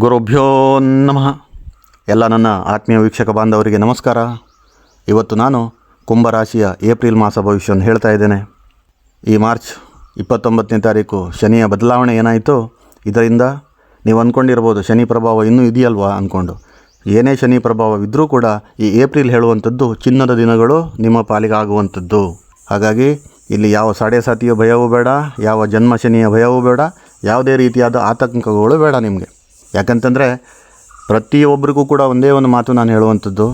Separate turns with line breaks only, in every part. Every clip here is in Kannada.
ಗುರುಭ್ಯೋ ನಮಃ. ಎಲ್ಲ ನನ್ನ ಆತ್ಮೀಯ ವೀಕ್ಷಕ ಬಾಂಧವರಿಗೆ ನಮಸ್ಕಾರ. ಇವತ್ತು ನಾನು ಕುಂಭರಾಶಿಯ ಏಪ್ರಿಲ್ ಮಾಸ ಭವಿಷ್ಯವನ್ನು ಹೇಳ್ತಾ ಇದ್ದೇನೆ. ಈ ಮಾರ್ಚ್ ಇಪ್ಪತ್ತೊಂಬತ್ತನೇ ತಾರೀಕು ಶನಿಯ ಬದಲಾವಣೆ ಏನಾಯಿತು, ಇದರಿಂದ ನೀವು ಅಂದ್ಕೊಂಡಿರ್ಬೋದು ಶನಿ ಪ್ರಭಾವ ಇನ್ನೂ ಇದೆಯಲ್ವಾ ಅಂದ್ಕೊಂಡು. ಏನೇ ಶನಿ ಪ್ರಭಾವವಿದ್ದರೂ ಕೂಡ ಈ ಏಪ್ರಿಲ್ ಹೇಳುವಂಥದ್ದು ಚಿನ್ನದ ದಿನಗಳು ನಿಮ್ಮ ಪಾಲಿಗೆ ಆಗುವಂಥದ್ದು. ಹಾಗಾಗಿ ಇಲ್ಲಿ ಯಾವ ಸಾಡೆ ಸಾತಿಯ ಭಯವೂ ಬೇಡ, ಯಾವ ಜನ್ಮ ಶನಿಯ ಭಯವೂ ಬೇಡ, ಯಾವುದೇ ರೀತಿಯಾದ ಆತಂಕಗಳು ಬೇಡ ನಿಮಗೆ. ಯಾಕಂತಂದರೆ ಪ್ರತಿಯೊಬ್ಬರಿಗೂ ಕೂಡ ಒಂದೇ ಒಂದು ಮಾತು ನಾನು ಹೇಳುವಂಥದ್ದು.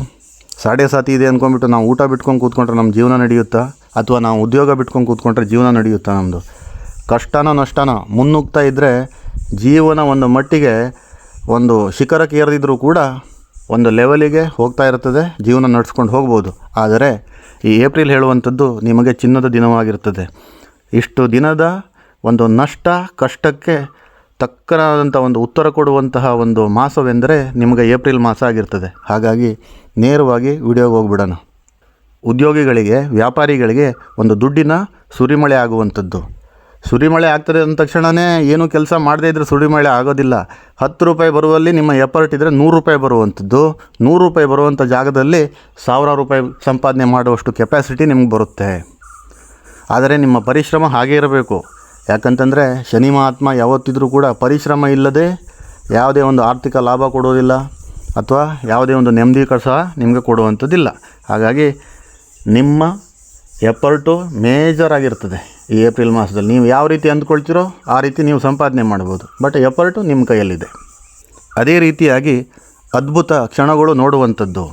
ಸಾಡೆ ಸಾತಿ ಇದೆ ಅಂದ್ಕೊಂಡ್ಬಿಟ್ಟು ನಾವು ಊಟ ಬಿಟ್ಕೊಂಡು ಕೂತ್ಕೊಂಡ್ರೆ ನಮ್ಮ ಜೀವನ ನಡೆಯುತ್ತಾ? ಅಥವಾ ನಾವು ಉದ್ಯೋಗ ಬಿಟ್ಕೊಂಡು ಕೂತ್ಕೊಂಡ್ರೆ ಜೀವನ ನಡೆಯುತ್ತಾ ನಮ್ಮದು ಕಷ್ಟನೋ ನಷ್ಟನೋ, ಮುನ್ನುಗ್ತಾ ಇದ್ದರೆ ಜೀವನ ಒಂದು ಮಟ್ಟಿಗೆ ಒಂದು ಶಿಖರಕ್ಕೆ ಏರಿದಿದ್ರೂ ಕೂಡ ಒಂದು ಲೆವೆಲಿಗೆ ಹೋಗ್ತಾ ಇರ್ತದೆ, ಜೀವನ ನಡೆಸ್ಕೊಂಡು ಹೋಗ್ಬೋದು. ಆದರೆ ಈ ಏಪ್ರಿಲ್ ಹೇಳುವಂಥದ್ದು ನಿಮಗೆ ಚಿನ್ನದ ದಿನವಾಗಿರ್ತದೆ. ಇಷ್ಟು ದಿನದ ಒಂದು ನಷ್ಟ, ಕಷ್ಟಕ್ಕೆ ತಕ್ಕನಾದಂಥ ಒಂದು ಉತ್ತರ ಕೊಡುವಂತಹ ಒಂದು ಮಾಸವೆಂದರೆ ನಿಮಗೆ ಏಪ್ರಿಲ್ ಮಾಸ ಆಗಿರ್ತದೆ. ಹಾಗಾಗಿ ನೇರವಾಗಿ ವಿಡಿಯೋಗೆ ಹೋಗ್ಬಿಡೋಣ. ಉದ್ಯೋಗಿಗಳಿಗೆ, ವ್ಯಾಪಾರಿಗಳಿಗೆ ಒಂದು ದುಡ್ಡಿನ ಸುರಿಮಳೆ ಆಗುವಂಥದ್ದು. ಸುರಿಮಳೆ ಆಗ್ತದೆ ಅಂದ ತಕ್ಷಣವೇ ಏನು ಕೆಲಸ ಮಾಡದೇ ಇದ್ದರೆ ಸುರಿಮಳೆ ಆಗೋದಿಲ್ಲ. ಹತ್ತು ರೂಪಾಯಿ ಬರುವಲ್ಲಿ ನಿಮ್ಮ ಎಫರ್ಟ್ ಇದ್ದರೆ ನೂರು ರೂಪಾಯಿ ಬರುವಂಥದ್ದು. ನೂರು ರೂಪಾಯಿ ಬರುವಂಥ ಜಾಗದಲ್ಲಿ ಸಾವಿರಾರು ರೂಪಾಯಿ ಸಂಪಾದನೆ ಮಾಡುವಷ್ಟು ಕೆಪಾಸಿಟಿ ನಿಮ್ಗೆ ಬರುತ್ತೆ. ಆದರೆ ನಿಮ್ಮ ಪರಿಶ್ರಮ ಹಾಗೇ ಇರಬೇಕು. ಯಾಕಂತಂದರೆ ಶನಿ ಮಹಾತ್ಮ ಯಾವತ್ತಿದ್ರೂ ಕೂಡ ಪರಿಶ್ರಮ ಇಲ್ಲದೆ ಯಾವುದೇ ಒಂದು ಆರ್ಥಿಕ ಲಾಭ ಕೊಡೋದಿಲ್ಲ ಅಥವಾ ಯಾವುದೇ ಒಂದು ನೆಮ್ಮದಿ ಸಹ ನಿಮಗೆ ಕೊಡುವಂಥದ್ದಿಲ್ಲ. ಹಾಗಾಗಿ ನಿಮ್ಮ ಎಫರ್ಟು ಮೇಜರ್ ಆಗಿರ್ತದೆ ಈ ಏಪ್ರಿಲ್ ಮಾಸದಲ್ಲಿ. ನೀವು ಯಾವ ರೀತಿ ಅಂದ್ಕೊಳ್ತೀರೋ ಆ ರೀತಿ ನೀವು ಸಂಪಾದನೆ ಮಾಡ್ಬೋದು. ಬಟ್ ಎಫರ್ಟು ನಿಮ್ಮ ಕೈಯಲ್ಲಿದೆ. ಅದೇ ರೀತಿಯಾಗಿ ಅದ್ಭುತ ಕ್ಷಣಗಳು ನೋಡುವಂಥದ್ದು.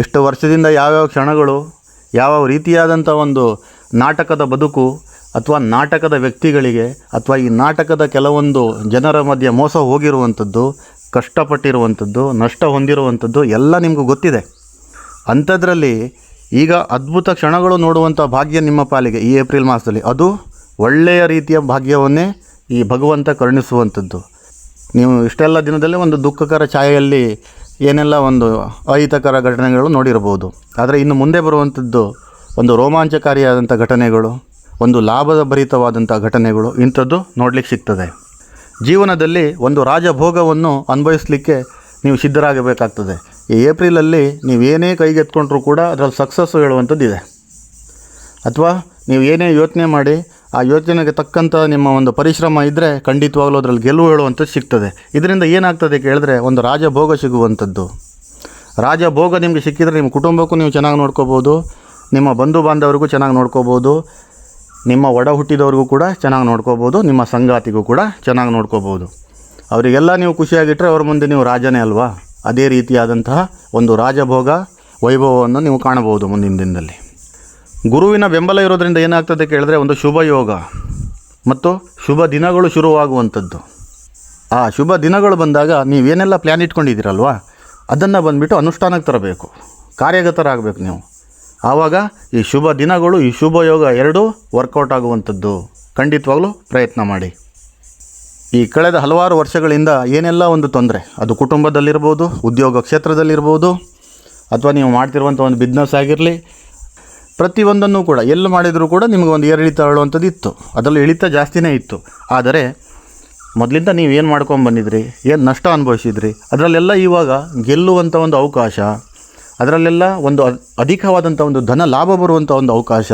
ಇಷ್ಟು ವರ್ಷದಿಂದ ಯಾವ್ಯಾವ ಕ್ಷಣಗಳು, ಯಾವ ರೀತಿಯಾದಂಥ ಒಂದು ನಾಟಕದ ಬದುಕು ಅಥವಾ ನಾಟಕದ ವ್ಯಕ್ತಿಗಳಿಗೆ ಅಥವಾ ಈ ನಾಟಕದ ಕೆಲವೊಂದು ಜನರ ಮಧ್ಯೆ ಮೋಸ ಹೋಗಿರುವಂಥದ್ದು, ಕಷ್ಟಪಟ್ಟಿರುವಂಥದ್ದು, ನಷ್ಟ ಹೊಂದಿರುವಂಥದ್ದು ಎಲ್ಲ ನಿಮಗೂ ಗೊತ್ತಿದೆ. ಅಂಥದ್ರಲ್ಲಿ ಈಗ ಅದ್ಭುತ ಕ್ಷಣಗಳು ನೋಡುವಂಥ ಭಾಗ್ಯ ನಿಮ್ಮ ಪಾಲಿಗೆ ಈ ಏಪ್ರಿಲ್ ಮಾಸದಲ್ಲಿ. ಅದು ಒಳ್ಳೆಯ ರೀತಿಯ ಭಾಗ್ಯವನ್ನೇ ಈ ಭಗವಂತ ಕರುಣಿಸುವಂಥದ್ದು. ನೀವು ಇಷ್ಟೆಲ್ಲ ದಿನದಲ್ಲಿ ಒಂದು ದುಃಖಕರ ಛಾಯೆಯಲ್ಲಿ ಏನೆಲ್ಲ ಒಂದು ಅಹಿತಕರ ಘಟನೆಗಳು ನೋಡಿರಬಹುದು. ಆದರೆ ಇನ್ನು ಮುಂದೆ ಬರುವಂಥದ್ದು ಒಂದು ರೋಮಾಂಚಕಾರಿಯಾದಂಥ ಘಟನೆಗಳು ಒಂದು ಲಾಭದ ಭರಿತವಾದಂಥ ಘಟನೆಗಳು ಇಂಥದ್ದು ನೋಡಲಿಕ್ಕೆ ಸಿಗ್ತದೆ. ಜೀವನದಲ್ಲಿ ಒಂದು ರಾಜಭೋಗವನ್ನು ಅನುಭವಿಸಲಿಕ್ಕೆ ನೀವು ಸಿದ್ಧರಾಗಬೇಕಾಗ್ತದೆ. ಈ ಏಪ್ರಿಲಲ್ಲಿ ನೀವೇನೇ ಕೈಗೆತ್ಕೊಂಡ್ರೂ ಕೂಡ ಅದರಲ್ಲಿ ಸಕ್ಸಸ್ಸು ಹೇಳುವಂಥದ್ದು ಇದೆ. ಅಥವಾ ನೀವು ಏನೇ ಯೋಚನೆ ಮಾಡಿ, ಆ ಯೋಚನೆಗೆ ತಕ್ಕಂಥ ನಿಮ್ಮ ಒಂದು ಪರಿಶ್ರಮ ಇದ್ದರೆ ಖಂಡಿತವಾಗಲೂ ಅದರಲ್ಲಿ ಗೆಲುವು ಹೇಳುವಂಥದ್ದು ಸಿಗ್ತದೆ. ಇದರಿಂದ ಏನಾಗ್ತದೆ ಕೇಳಿದ್ರೆ ಒಂದು ರಾಜಭೋಗ ಸಿಗುವಂಥದ್ದು. ರಾಜಭೋಗ ನಿಮಗೆ ಸಿಕ್ಕಿದರೆ ನಿಮ್ಮ ಕುಟುಂಬಕ್ಕೂ ನೀವು ಚೆನ್ನಾಗಿ ನೋಡ್ಕೋಬೋದು, ನಿಮ್ಮ ಬಂಧು ಬಾಂಧವರಿಗೂ ಚೆನ್ನಾಗಿ ನೋಡ್ಕೋಬೋದು ನಿಮ್ಮ ಒಡ ಹುಟ್ಟಿದವ್ರಿಗೂ ಕೂಡ ಚೆನ್ನಾಗಿ ನೋಡ್ಕೋಬೋದು, ನಿಮ್ಮ ಸಂಗಾತಿಗೂ ಕೂಡ ಚೆನ್ನಾಗಿ ನೋಡ್ಕೋಬೋದು. ಅವರಿಗೆಲ್ಲ ನೀವು ಖುಷಿಯಾಗಿಟ್ಟರೆ ಅವ್ರ ಮುಂದೆ ನೀವು ರಾಜನೇ ಅಲ್ವಾ? ಅದೇ ರೀತಿಯಾದಂತಹ ಒಂದು ರಾಜಭೋಗ, ವೈಭವವನ್ನು ನೀವು ಕಾಣಬಹುದು ಮುಂದಿನ ದಿನದಲ್ಲಿ. ಗುರುವಿನ ಬೆಂಬಲ ಇರೋದರಿಂದ ಏನಾಗ್ತದೆ ಕೇಳಿದ್ರೆ ಒಂದು ಶುಭ ಯೋಗ ಮತ್ತು ಶುಭ ದಿನಗಳು ಶುರುವಾಗುವಂಥದ್ದು. ಆ ಶುಭ ದಿನಗಳು ಬಂದಾಗ ನೀವೇನೆಲ್ಲ ಪ್ಲ್ಯಾನ್ ಇಟ್ಕೊಂಡಿದ್ದೀರಲ್ವಾ? ಅದನ್ನು ಬಂದುಬಿಟ್ಟು ಅನುಷ್ಠಾನಕ್ಕೆ ತರಬೇಕು. ಕಾರ್ಯಗತರಾಗಬೇಕು ನೀವು. ಆವಾಗ ಈ ಶುಭ ದಿನಗಳು, ಈ ಶುಭ ಯೋಗ ಎರಡೂ ವರ್ಕೌಟ್ ಆಗುವಂಥದ್ದು. ಖಂಡಿತವಾಗಲೂ ಪ್ರಯತ್ನ ಮಾಡಿ. ಈ ಕಳೆದ ಹಲವಾರು ವರ್ಷಗಳಿಂದ ಏನೆಲ್ಲ ಒಂದು ತೊಂದರೆ, ಅದು ಕುಟುಂಬದಲ್ಲಿರ್ಬೋದು, ಉದ್ಯೋಗ ಕ್ಷೇತ್ರದಲ್ಲಿರ್ಬೋದು, ಅಥವಾ ನೀವು ಮಾಡ್ತಿರುವಂಥ ಒಂದು ಬಿಸ್ನೆಸ್ ಆಗಿರಲಿ, ಪ್ರತಿಯೊಂದನ್ನು ಕೂಡ, ಎಲ್ಲಿ ಮಾಡಿದರೂ ಕೂಡ ನಿಮಗೆ ಒಂದು ಏರಿಳಿತ ಹೇಳುವಂಥದ್ದು ಇತ್ತು. ಅದರಲ್ಲಿ ಇಳಿತ ಜಾಸ್ತಿನೇ ಇತ್ತು. ಆದರೆ, ಮೊದಲಿಂದ ನೀವು ಏನು ಮಾಡ್ಕೊಂಡು ಬಂದಿದ್ರಿ, ಏನು ನಷ್ಟ ಅನುಭವಿಸಿದ್ರಿ, ಅದರಲ್ಲೆಲ್ಲ ಇವಾಗ ಗೆಲ್ಲುವಂಥ ಒಂದು ಅವಕಾಶ ಅದರಲ್ಲೆಲ್ಲ ಒಂದು ಅಧಿಕವಾದಂಥ ಒಂದು ಧನ ಲಾಭ ಬರುವಂಥ ಒಂದು ಅವಕಾಶ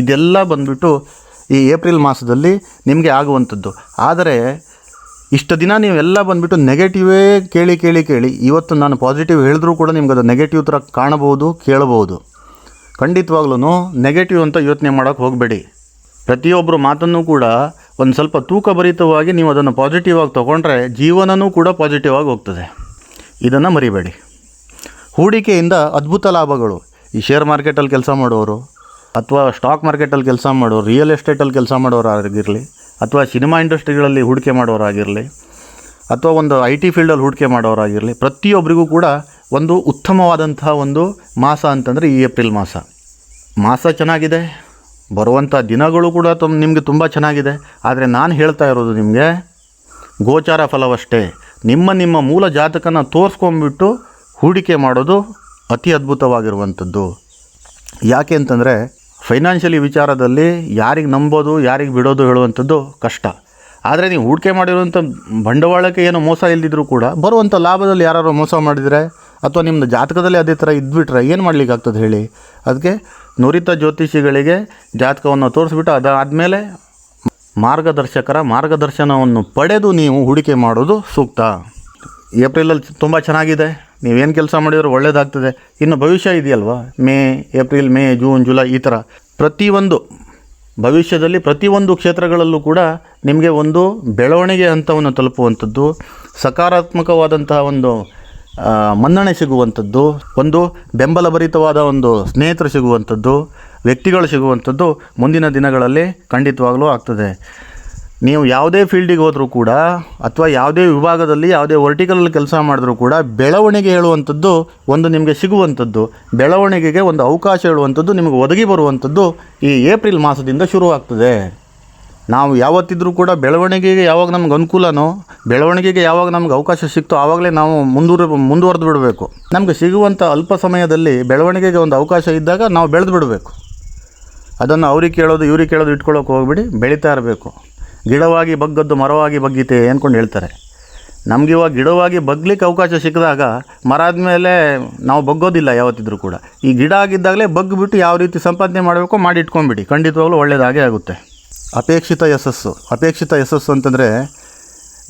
ಇದೆಲ್ಲ ಬಂದುಬಿಟ್ಟು ಈ ಏಪ್ರಿಲ್ ಮಾಸದಲ್ಲಿ ನಿಮಗೆ ಆಗುವಂಥದ್ದು. ಆದರೆ ಇಷ್ಟು ದಿನ ನೀವೆಲ್ಲ ಬಂದುಬಿಟ್ಟು ನೆಗೆಟಿವೇ ಕೇಳಿ ಕೇಳಿ ಕೇಳಿ ಇವತ್ತು ನಾನು ಪಾಸಿಟಿವ್ ಹೇಳಿದ್ರೂ ಕೂಡ ನಿಮ್ಗೆ ಅದು ನೆಗೆಟಿವ್ ಥರ ಕಾಣಬಹುದು, ಕೇಳಬಹುದು. ಖಂಡಿತವಾಗ್ಲೂ ನೆಗೆಟಿವ್ ಅಂತ ಯೋಚನೆ ಮಾಡೋಕ್ಕೆ ಹೋಗಬೇಡಿ. ಪ್ರತಿಯೊಬ್ಬರು ಮಾತನ್ನು ಕೂಡ ಒಂದು ಸ್ವಲ್ಪ ತೂಕಭರಿತವಾಗಿ ನೀವು ಅದನ್ನು ಪಾಸಿಟಿವ್ ಆಗಿ ತೊಗೊಂಡ್ರೆ ಜೀವನವೂ ಕೂಡ ಪಾಸಿಟಿವ್ ಆಗಿ ಹೋಗ್ತದೆ. ಇದನ್ನು ಮರಿಬೇಡಿ. ಹೂಡಿಕೆಯಿಂದ ಅದ್ಭುತ ಲಾಭಗಳು. ಈ ಶೇರ್ ಮಾರ್ಕೆಟಲ್ಲಿ ಕೆಲಸ ಮಾಡೋರು, ಅಥವಾ ಸ್ಟಾಕ್ ಮಾರ್ಕೆಟಲ್ಲಿ ಕೆಲಸ ಮಾಡೋರು ರಿಯಲ್ ಎಸ್ಟೇಟಲ್ಲಿ ಕೆಲಸ ಮಾಡೋರು ಆಗಿರಲಿ ಅಥವಾ ಸಿನಿಮಾ ಇಂಡಸ್ಟ್ರಿಗಳಲ್ಲಿ ಹೂಡಿಕೆ ಮಾಡೋರಾಗಿರಲಿ, ಅಥವಾ ಒಂದು ಐ ಟಿ ಫೀಲ್ಡಲ್ಲಿ ಹೂಡಿಕೆ ಮಾಡೋರಾಗಿರಲಿ ಪ್ರತಿಯೊಬ್ಬರಿಗೂ ಕೂಡ ಒಂದು ಉತ್ತಮವಾದಂತಹ ಒಂದು ಮಾಸ ಅಂತಂದರೆ ಈ ಏಪ್ರಿಲ್ ಮಾಸ. ಮಾಸ ಚೆನ್ನಾಗಿದೆ, ಬರುವಂಥ ದಿನಗಳು ಕೂಡ ತುಂಬ ನಿಮಗೆ ತುಂಬ ಚೆನ್ನಾಗಿದೆ. ಆದರೆ ನಾನು ಹೇಳ್ತಾ ಇರೋದು ನಿಮಗೆ, ಗೋಚಾರ ಫಲವಷ್ಟೇ. ನಿಮ್ಮ ನಿಮ್ಮ ಮೂಲ ಜಾತಕನ ತೋರಿಸ್ಕೊಂಬಿಟ್ಟು ಹೂಡಿಕೆ ಮಾಡೋದು ಅತಿ ಅದ್ಭುತವಾಗಿರುವಂಥದ್ದು. ಯಾಕೆ ಅಂತಂದರೆ ಫೈನಾನ್ಷಿಯಲಿ ವಿಚಾರದಲ್ಲಿ ಯಾರಿಗೆ ನಂಬೋದು, ಯಾರಿಗೆ ಬಿಡೋದು ಹೇಳುವಂಥದ್ದು ಕಷ್ಟ. ಆದರೆ ನೀವು ಹೂಡಿಕೆ ಮಾಡಿರುವಂಥ ಬಂಡವಾಳಕ್ಕೆ ಏನೋ ಮೋಸ ಇಲ್ಲದಿದ್ದರೂ ಕೂಡ, ಬರುವಂಥ ಲಾಭದಲ್ಲಿ ಯಾರು ಮೋಸ ಮಾಡಿದರೆ, ಅಥವಾ ನಿಮ್ಮದು ಜಾತಕದಲ್ಲಿ ಅದೇ ಥರ ಇದ್ಬಿಟ್ರೆ ಏನು ಮಾಡ್ಲಿಕ್ಕಾಗ್ತದೆ ಹೇಳಿ? ಅದಕ್ಕೆ ನುರಿತ ಜ್ಯೋತಿಷಿಗಳಿಗೆ ಜಾತಕವನ್ನು ತೋರಿಸ್ಬಿಟ್ಟು ಅದಾದಮೇಲೆ ಮಾರ್ಗದರ್ಶಕರ ಮಾರ್ಗದರ್ಶನವನ್ನು ಪಡೆದು ನೀವು ಹೂಡಿಕೆ ಮಾಡೋದು ಸೂಕ್ತ. ಏಪ್ರಿಲಲ್ಲಿ ತುಂಬ ಚೆನ್ನಾಗಿದೆ. ನೀವೇನು ಕೆಲಸ ಮಾಡಿದರೂ ಒಳ್ಳೇದಾಗ್ತದೆ. ಇನ್ನು ಭವಿಷ್ಯ ಇದೆಯಲ್ವಾ? May, April, May, June, July ಈ ಥರ ಪ್ರತಿಯೊಂದು ಭವಿಷ್ಯದಲ್ಲಿ ಪ್ರತಿಯೊಂದು ಕ್ಷೇತ್ರಗಳಲ್ಲೂ ಕೂಡ ನಿಮಗೆ ಒಂದು ಬೆಳವಣಿಗೆ ಹಂತವನ್ನು ತಲುಪುವಂಥದ್ದು, ಸಕಾರಾತ್ಮಕವಾದಂತಹ ಒಂದು ಮನ್ನಣೆ ಸಿಗುವಂಥದ್ದು, ಒಂದು ಬೆಂಬಲಭರಿತವಾದ ಒಂದು ಸ್ನೇಹಿತರು ಸಿಗುವಂಥದ್ದು, ವ್ಯಕ್ತಿಗಳು ಸಿಗುವಂಥದ್ದು ಮುಂದಿನ ದಿನಗಳಲ್ಲಿ ಖಂಡಿತವಾಗಲೂ ಆಗ್ತದೆ. ನೀವು ಯಾವುದೇ ಫೀಲ್ಡಿಗೆ ಹೋದರೂ ಕೂಡ ಅಥವಾ ಯಾವುದೇ ವಿಭಾಗದಲ್ಲಿ ಯಾವುದೇ ವರ್ಟಿಕಲಲ್ಲಿ ಕೆಲಸ ಮಾಡಿದ್ರೂ ಕೂಡ ಬೆಳವಣಿಗೆ ಹೇಳುವಂಥದ್ದು ಒಂದು ನಿಮಗೆ ಸಿಗುವಂಥದ್ದು. ಬೆಳವಣಿಗೆಗೆ ಒಂದು ಅವಕಾಶ ಹೇಳುವಂಥದ್ದು ನಿಮಗೆ ಒದಗಿ ಬರುವಂಥದ್ದು ಈ ಏಪ್ರಿಲ್ ಮಾಸದಿಂದ ಶುರುವಾಗ್ತದೆ. ನಾವು ಯಾವತ್ತಿದ್ರೂ ಕೂಡ ಬೆಳವಣಿಗೆಗೆ ಯಾವಾಗ ನಮ್ಗೆ ಅನುಕೂಲನೋ, ಬೆಳವಣಿಗೆಗೆ ಯಾವಾಗ ನಮ್ಗೆ ಅವಕಾಶ ಸಿಕ್ತೋ ಆವಾಗಲೇ ನಾವು ಮುಂದುವರೆ, ಮುಂದುವರೆದು ಬಿಡಬೇಕು. ನಮಗೆ ಸಿಗುವಂಥ ಅಲ್ಪ ಸಮಯದಲ್ಲಿ ಬೆಳವಣಿಗೆಗೆ ಒಂದು ಅವಕಾಶ ಇದ್ದಾಗ ನಾವು ಬೆಳೆದು ಬಿಡಬೇಕು. ಅದನ್ನು ಅವ್ರಿಗೆ ಕೇಳೋದು, ಇವ್ರಿಗೆ ಕೇಳೋದು ಇಟ್ಕೊಳ್ಳೋಕೆ ಹೋಗ್ಬಿಡಿ, ಬೆಳೀತಾ ಇರಬೇಕು. ಗಿಡವಾಗಿ ಬಗ್ಗದ್ದು ಮರವಾಗಿ ಬಗ್ಗೀತೆ ಅಂದ್ಕೊಂಡು ಹೇಳ್ತಾರೆ. ನಮಗೆ ಇವಾಗ ಗಿಡವಾಗಿ ಬಗ್ಲಿಕ್ಕೆ ಅವಕಾಶ ಸಿಕ್ಕಿದಾಗ ಮರ ಆದಮೇಲೆ ನಾವು ಬಗ್ಗೋದಿಲ್ಲ ಯಾವತ್ತಿದ್ರೂ ಕೂಡ. ಈ ಗಿಡ ಆಗಿದ್ದಾಗಲೇ ಬಗ್ಗಿಬಿಟ್ಟು ಯಾವ ರೀತಿ ಸಂಪಾದನೆ ಮಾಡಬೇಕೋ ಮಾಡಿ ಇಟ್ಕೊಂಬಿಡಿ ಖಂಡಿತವಾಗ್ಲೂ ಒಳ್ಳೆಯದಾಗೇ ಆಗುತ್ತೆ. ಅಪೇಕ್ಷಿತ ಯಶಸ್ಸು. ಅಪೇಕ್ಷಿತ ಯಶಸ್ಸು ಅಂತಂದರೆ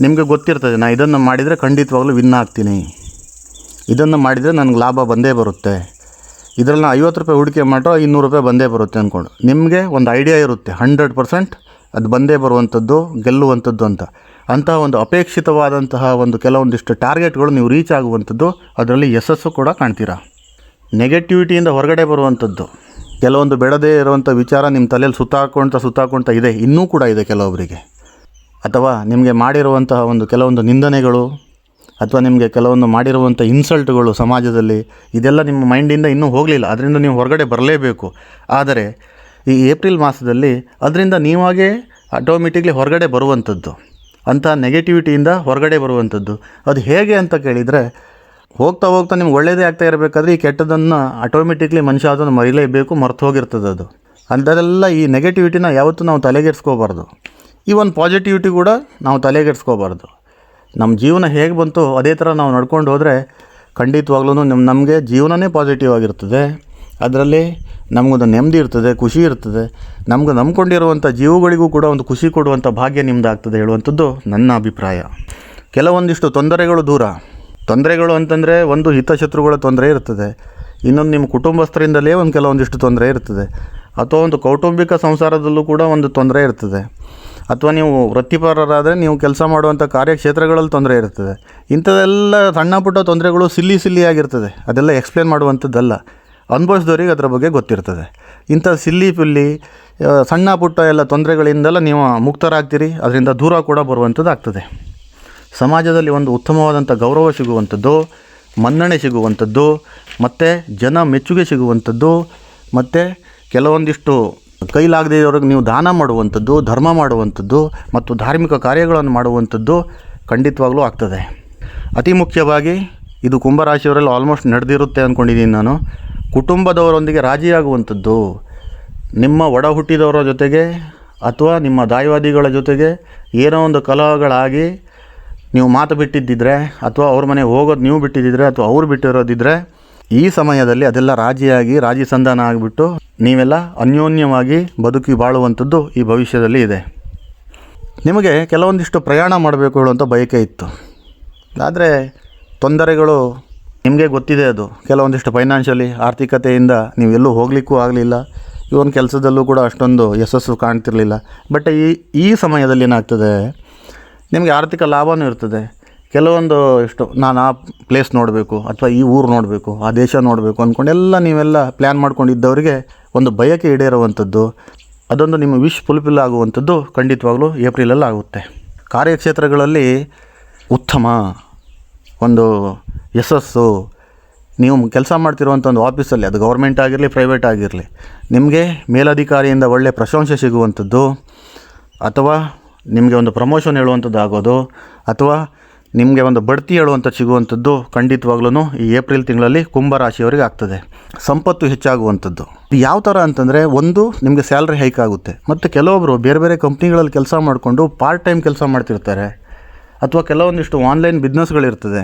ನಿಮಗೆ ಗೊತ್ತಿರ್ತದೆ ನಾನು ಇದನ್ನು ಮಾಡಿದರೆ ಖಂಡಿತವಾಗ್ಲೂ ವಿನ್ ಆಗ್ತೀನಿ. ಇದನ್ನು ಮಾಡಿದರೆ ನನಗೆ ಲಾಭ ಬಂದೇ ಬರುತ್ತೆ. ಇದರಲ್ಲಿ ಐವತ್ತು ರೂಪಾಯಿ ಹೂಡಿಕೆ ಮಾಡೋ ಇನ್ನೂರು ರೂಪಾಯಿ ಬಂದೇ ಬರುತ್ತೆ ಅಂದ್ಕೊಂಡು ನಿಮಗೆ ಒಂದು ಐಡಿಯಾ ಇರುತ್ತೆ, ಹಂಡ್ರೆಡ್ ಪರ್ಸೆಂಟ್ ಅದು ಬಂದೇ ಬರುವಂಥದ್ದು, ಗೆಲ್ಲುವಂಥದ್ದು ಅಂತ. ಅಂತಹ ಒಂದು ಅಪೇಕ್ಷಿತವಾದಂತಹ ಒಂದು ಕೆಲವೊಂದಿಷ್ಟು ಟಾರ್ಗೆಟ್ಗಳು ನೀವು ರೀಚ್ ಆಗುವಂಥದ್ದು, ಅದರಲ್ಲಿ ಯಶಸ್ಸು ಕೂಡ ಕಾಣ್ತೀರಾ? ನೆಗೆಟಿವಿಟಿಯಿಂದ ಹೊರಗಡೆ ಬರುವಂಥದ್ದು. ಕೆಲವೊಂದು ಬೆಳೆದೇ ಇರುವಂಥ ವಿಚಾರ ನಿಮ್ಮ ತಲೆಯಲ್ಲಿ ಸುತ್ತಾಕೊಳ್ತಾ ಸುತ್ತಾಕೊಳ್ತಾ ಇದೆ. ಇನ್ನೂ ಕೂಡ ಇದೆ ಕೆಲವೊಬ್ಬರಿಗೆ. ಅಥವಾ ನಿಮಗೆ ಮಾಡಿರುವಂತಹ ಒಂದು ಕೆಲವೊಂದು ನಿಂದನೆಗಳು, ಅಥವಾ ನಿಮಗೆ ಕೆಲವೊಂದು ಮಾಡಿರುವಂಥ ಇನ್ಸಲ್ಟ್ಗಳು ಸಮಾಜದಲ್ಲಿ, ಇದೆಲ್ಲ ನಿಮ್ಮ ಮೈಂಡಿಂದ ಇನ್ನೂ ಹೋಗಲಿಲ್ಲ. ಅದರಿಂದ ನೀವು ಹೊರಗಡೆ ಬರಲೇಬೇಕು. ಆದರೆ ಈ ಏಪ್ರಿಲ್ ಮಾಸದಲ್ಲಿ ಅದರಿಂದ ನೀವಾಗೇ ಆಟೋಮೆಟಿಕ್ಲಿ ಹೊರಗಡೆ ಬರುವಂಥದ್ದು, ಅಂಥ ನೆಗೆಟಿವಿಟಿಯಿಂದ ಹೊರಗಡೆ ಬರುವಂಥದ್ದು. ಅದು ಹೇಗೆ ಅಂತ ಕೇಳಿದರೆ, ಹೋಗ್ತಾ ಹೋಗ್ತಾ ನಿಮ್ಗೆ ಒಳ್ಳೆಯದೇ ಆಗ್ತಾ ಇರಬೇಕಾದ್ರೆ ಈ ಕೆಟ್ಟದನ್ನು ಆಟೋಮೆಟಿಕ್ಲಿ ಮನುಷ್ಯ ಅದನ್ನು ಮರಿಲೇಬೇಕು, ಮರ್ತು ಹೋಗಿರ್ತದೆ ಅದು. ಅಂಥದ್ದೆಲ್ಲ ಈ ನೆಗೆಟಿವಿಟಿನ ಯಾವತ್ತೂ ನಾವು ತಲೆಗೆಡ್ಸ್ಕೋಬಾರ್ದು. ಈ ಒಂದು ಪಾಸಿಟಿವಿಟಿ ಕೂಡ ನಾವು ತಲೆಗೆಡ್ಸ್ಕೋಬಾರ್ದು. ನಮ್ಮ ಜೀವನ ಹೇಗೆ ಬಂತು ಅದೇ ಥರ ನಾವು ನಡ್ಕೊಂಡು ಹೋದರೆ ಖಂಡಿತವಾಗ್ಲೂ ನಮ್ಮ ನಮಗೆ ಜೀವನನೇ ಪಾಸಿಟಿವ್ ಆಗಿರ್ತದೆ. ಅದರಲ್ಲಿ ನಮಗೊಂದು ನೆಮ್ಮದಿ ಇರ್ತದೆ, ಖುಷಿ ಇರ್ತದೆ. ನಮ್ಗೆ ನಂಬ್ಕೊಂಡಿರುವಂಥ ಜೀವಗಳಿಗೂ ಕೂಡ ಒಂದು ಖುಷಿ ಕೊಡುವಂಥ ಭಾಗ್ಯ ನಿಮ್ಮದಾಗ್ತದೆ ಹೇಳುವಂಥದ್ದು ನನ್ನ ಅಭಿಪ್ರಾಯ. ಕೆಲವೊಂದಿಷ್ಟು ತೊಂದರೆಗಳು ದೂರ. ತೊಂದರೆಗಳು ಅಂತಂದರೆ ಒಂದು ಹಿತಶತ್ರುಗಳ ತೊಂದರೆ ಇರ್ತದೆ. ಇನ್ನೊಂದು ನಿಮ್ಮ ಕುಟುಂಬಸ್ಥರಿಂದಲೇ ಒಂದು ಕೆಲವೊಂದಿಷ್ಟು ತೊಂದರೆ ಇರ್ತದೆ. ಅಥವಾ ಒಂದು ಕೌಟುಂಬಿಕ ಸಂಸಾರದಲ್ಲೂ ಕೂಡ ಒಂದು ತೊಂದರೆ ಇರ್ತದೆ. ಅಥವಾ ನೀವು ವೃತ್ತಿಪರರಾದರೆ ನೀವು ಕೆಲಸ ಮಾಡುವಂಥ ಕಾರ್ಯಕ್ಷೇತ್ರಗಳಲ್ಲಿ ತೊಂದರೆ ಇರ್ತದೆ. ಇಂಥದೆಲ್ಲ ಸಣ್ಣ ಪುಟ್ಟ ತೊಂದರೆಗಳು ಸಿಲ್ಲಿ ಸಿಲ್ಲಿಯಾಗಿರ್ತದೆ. ಅದೆಲ್ಲ ಎಕ್ಸ್ಪ್ಲೇನ್ ಮಾಡುವಂಥದ್ದಲ್ಲ. ಅನುಭವಿಸಿದವ್ರಿಗೆ ಅದರ ಬಗ್ಗೆ ಗೊತ್ತಿರ್ತದೆ. ಇಂಥ ಸಿಲ್ಲಿ ಪಿಲ್ಲಿ ಸಣ್ಣ ಪುಟ್ಟ ಎಲ್ಲ ತೊಂದರೆಗಳಿಂದೆಲ್ಲ ನೀವು ಮುಕ್ತರಾಗ್ತೀರಿ, ಅದರಿಂದ ದೂರ ಕೂಡ ಬರುವಂಥದ್ದು ಆಗ್ತದೆ. ಸಮಾಜದಲ್ಲಿ ಒಂದು ಉತ್ತಮವಾದಂಥ ಗೌರವ ಸಿಗುವಂಥದ್ದು, ಮನ್ನಣೆ ಸಿಗುವಂಥದ್ದು, ಮತ್ತು ಜನ ಮೆಚ್ಚುಗೆ ಸಿಗುವಂಥದ್ದು, ಮತ್ತು ಕೆಲವೊಂದಿಷ್ಟು ಕೈಲಾಗದೇ ಇರೋರಿಗೆ ನೀವು ದಾನ ಮಾಡುವಂಥದ್ದು, ಧರ್ಮ ಮಾಡುವಂಥದ್ದು, ಮತ್ತು ಧಾರ್ಮಿಕ ಕಾರ್ಯಗಳನ್ನು ಮಾಡುವಂಥದ್ದು ಖಂಡಿತವಾಗಲೂ ಆಗ್ತದೆ. ಅತಿ ಮುಖ್ಯವಾಗಿ ಇದು ಕುಂಭರಾಶಿಯವರಲ್ಲಿ ಆಲ್ಮೋಸ್ಟ್ ನಡೆದಿರುತ್ತೆ ಅಂದ್ಕೊಂಡಿದ್ದೀನಿ ನಾನು. ಕುಟುಂಬದವರೊಂದಿಗೆ ರಾಜಿಯಾಗುವಂಥದ್ದು, ನಿಮ್ಮ ಒಡ ಹುಟ್ಟಿದವರ ಜೊತೆಗೆ ಅಥವಾ ನಿಮ್ಮ ದಾಯವಾದಿಗಳ ಜೊತೆಗೆ ಏನೋ ಒಂದು ಕಲಹಗಳಾಗಿ ನೀವು ಮಾತು ಬಿಟ್ಟಿದ್ದಿದ್ರೆ ಅಥವಾ ಅವ್ರ ಮನೆಗೆ ಹೋಗೋದು ನೀವು ಬಿಟ್ಟಿದ್ದಿದ್ರೆ ಅಥವಾ ಅವ್ರು ಬಿಟ್ಟಿರೋದಿದ್ರೆ, ಈ ಸಮಯದಲ್ಲಿ ಅದೆಲ್ಲ ರಾಜಿಯಾಗಿ, ರಾಜಿ ಸಂಧಾನ ಆಗಿಬಿಟ್ಟು ನೀವೆಲ್ಲ ಅನ್ಯೋನ್ಯವಾಗಿ ಬದುಕಿ ಬಾಳುವಂಥದ್ದು ಈ ಭವಿಷ್ಯದಲ್ಲಿ ಇದೆ. ನಿಮಗೆ ಕೆಲವೊಂದಿಷ್ಟು ಪ್ರಯಾಣ ಮಾಡಬೇಕು ಹೇಳುವಂಥ ಬಯಕೆ ಇತ್ತು. ಆದರೆ ತೊಂದರೆಗಳು ನಿಮಗೆ ಗೊತ್ತಿದೆ ಅದು. ಕೆಲವೊಂದಿಷ್ಟು ಫೈನಾನ್ಷಿಯಲಿ ಆರ್ಥಿಕತೆಯಿಂದ ನೀವು ಎಲ್ಲೂ ಹೋಗಲಿಕ್ಕೂ ಆಗಲಿಲ್ಲ. ಈ ಒಂದು ಕೆಲಸದಲ್ಲೂ ಕೂಡ ಅಷ್ಟೊಂದು ಯಶಸ್ಸು ಕಾಣ್ತಿರಲಿಲ್ಲ. ಬಟ್ ಈ ಈ ಸಮಯದಲ್ಲಿ ಏನಾಗ್ತದೆ, ನಿಮಗೆ ಆರ್ಥಿಕ ಲಾಭವೂ ಇರ್ತದೆ. ಕೆಲವೊಂದು ಇಷ್ಟು ನಾನು ಆ ಪ್ಲೇಸ್ ನೋಡಬೇಕು, ಅಥವಾ ಈ ಊರು ನೋಡಬೇಕು, ಆ ದೇಶ ನೋಡಬೇಕು ಅಂದ್ಕೊಂಡೆಲ್ಲ ನೀವೆಲ್ಲ ಪ್ಲ್ಯಾನ್ ಮಾಡ್ಕೊಂಡಿದ್ದವರಿಗೆ ಒಂದು ಬಯಕೆ ಈಡೇರುವಂಥದ್ದು, ಅದೊಂದು ನಿಮ್ಮ ವಿಶ್ ಫುಲ್ಫಿಲ್ ಆಗುವಂಥದ್ದು ಖಂಡಿತವಾಗ್ಲೂ ಏಪ್ರಿಲಲ್ಲಿ ಆಗುತ್ತೆ ಕಾರ್ಯಕ್ಷೇತ್ರಗಳಲ್ಲಿ ಉತ್ತಮ ಒಂದು ಯಶಸ್ಸು. ನೀವು ಕೆಲಸ ಮಾಡ್ತಿರುವಂಥ ಒಂದು ಆಫೀಸಲ್ಲಿ, ಅದು ಗೌರ್ಮೆಂಟ್ ಆಗಿರಲಿ, ಪ್ರೈವೇಟ್ ಆಗಿರಲಿ, ನಿಮಗೆ ಮೇಲಧಿಕಾರಿಯಿಂದ ಒಳ್ಳೆಯ ಪ್ರಶಂಸೆ ಸಿಗುವಂಥದ್ದು, ಅಥವಾ ನಿಮಗೆ ಒಂದು ಪ್ರಮೋಷನ್ ಹೇಳುವಂಥದ್ದು ಆಗೋದು, ಅಥವಾ ನಿಮಗೆ ಒಂದು ಬಡ್ತಿ ಹೇಳುವಂಥ ಸಿಗುವಂಥದ್ದು ಖಂಡಿತವಾಗ್ಲೂ ಈ ಏಪ್ರಿಲ್ ತಿಂಗಳಲ್ಲಿ ಕುಂಭರಾಶಿಯವರಿಗೆ ಆಗ್ತದೆ. ಸಂಪತ್ತು ಹೆಚ್ಚಾಗುವಂಥದ್ದು. ಯಾವ ಥರ ಅಂತಂದರೆ, ಒಂದು ನಿಮಗೆ ಸ್ಯಾಲ್ರಿ ಹೈಕ್ ಆಗುತ್ತೆ, ಮತ್ತು ಕೆಲವೊಬ್ಬರು ಬೇರೆ ಬೇರೆ ಕಂಪ್ನಿಗಳಲ್ಲಿ ಕೆಲಸ ಮಾಡಿಕೊಂಡು ಪಾರ್ಟ್ ಟೈಮ್ ಕೆಲಸ ಮಾಡ್ತಿರ್ತಾರೆ, ಅಥವಾ ಕೆಲವೊಂದಿಷ್ಟು ಆನ್ಲೈನ್ ಬಿಸ್ನೆಸ್ಗಳಿರ್ತದೆ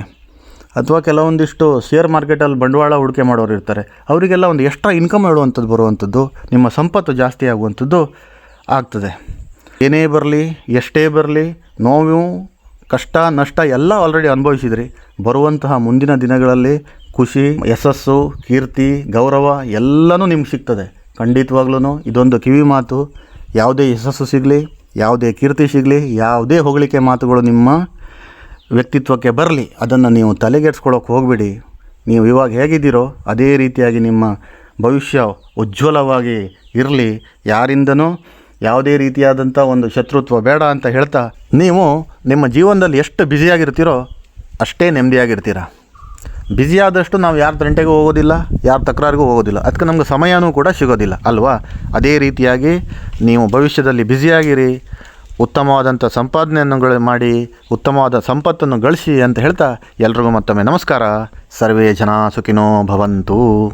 ಅಥವಾ ಕೆಲವೊಂದಿಷ್ಟು ಶೇರ್ ಮಾರ್ಕೆಟಲ್ಲಿ ಬಂಡವಾಳ ಹೂಡಿಕೆ ಮಾಡೋರು ಇರ್ತಾರೆ, ಅವರಿಗೆಲ್ಲ ಒಂದು ಎಕ್ಸ್ಟ್ರಾ ಇನ್ಕಮ್ ಹೇಳುವಂಥದ್ದು ಬರುವಂಥದ್ದು, ನಿಮ್ಮ ಸಂಪತ್ತು ಜಾಸ್ತಿ ಆಗುವಂಥದ್ದು ಆಗ್ತದೆ. ಏನೇ ಬರಲಿ, ಎಷ್ಟೇ ಬರಲಿ, ನೋವು, ಕಷ್ಟ, ನಷ್ಟ ಎಲ್ಲ ಆಲ್ರೆಡಿ ಅನುಭವಿಸಿದ್ರಿ. ಬರುವಂತಹ ಮುಂದಿನ ದಿನಗಳಲ್ಲಿ ಖುಷಿ, ಯಶಸ್ಸು, ಕೀರ್ತಿ, ಗೌರವ ಎಲ್ಲನೂ ನಿಮ್ಗೆ ಸಿಗ್ತದೆ. ಖಂಡಿತವಾಗ್ಲೂ ಇದೊಂದು ಕಿವಿ ಮಾತು. ಯಾವುದೇ ಯಶಸ್ಸು ಸಿಗಲಿ, ಯಾವುದೇ ಕೀರ್ತಿ ಸಿಗಲಿ, ಯಾವುದೇ ಹೊಗಳಿಕೆ ಮಾತುಗಳು ನಿಮ್ಮ ವ್ಯಕ್ತಿತ್ವಕ್ಕೆ ಬರಲಿ, ಅದನ್ನು ನೀವು ತಲೆಗೆಡ್ಸ್ಕೊಳ್ಳೋಕೆ ಹೋಗಬೇಡಿ. ನೀವು ಇವಾಗ ಹೇಗಿದ್ದೀರೋ ಅದೇ ರೀತಿಯಾಗಿ ನಿಮ್ಮ ಭವಿಷ್ಯ ಉಜ್ವಲವಾಗಿ ಇರಲಿ. ಯಾರಿಂದನೂ ಯಾವುದೇ ರೀತಿಯಾದಂಥ ಒಂದು ಶತ್ರುತ್ವ ಬೇಡ ಅಂತ ಹೇಳ್ತಾ, ನೀವು ನಿಮ್ಮ ಜೀವನದಲ್ಲಿ ಎಷ್ಟು ಬ್ಯುಸಿಯಾಗಿರ್ತೀರೋ ಅಷ್ಟೇ ನೆಮ್ಮದಿಯಾಗಿರ್ತೀರ. ಬ್ಯುಸಿಯಾದಷ್ಟು ನಾವು ಯಾರ ತಂಟೆಗೂ ಹೋಗೋದಿಲ್ಲ, ಯಾರ ತಕರಾರಿಗೂ ಹೋಗೋದಿಲ್ಲ. ಅದಕ್ಕೆ ನಮ್ಗೆ ಸಮಯನೂ ಕೂಡ ಸಿಗೋದಿಲ್ಲ, ಅಲ್ವಾ? ಅದೇ ರೀತಿಯಾಗಿ ನೀವು ಭವಿಷ್ಯದಲ್ಲಿ ಬ್ಯುಸಿಯಾಗಿರಿ. ಉತ್ತಮವಾದಂಥ ಸಂಪಾದನೆಯನ್ನು ಮಾಡಿ, ಉತ್ತಮವಾದ ಸಂಪತ್ತನ್ನು ಗಳಿಸಿ ಅಂತ ಹೇಳ್ತಾ ಎಲ್ರಿಗೂ ಮತ್ತೊಮ್ಮೆ ನಮಸ್ಕಾರ. ಸರ್ವೇ ಜನ ಸುಖಿನೋ ಭವಂತು.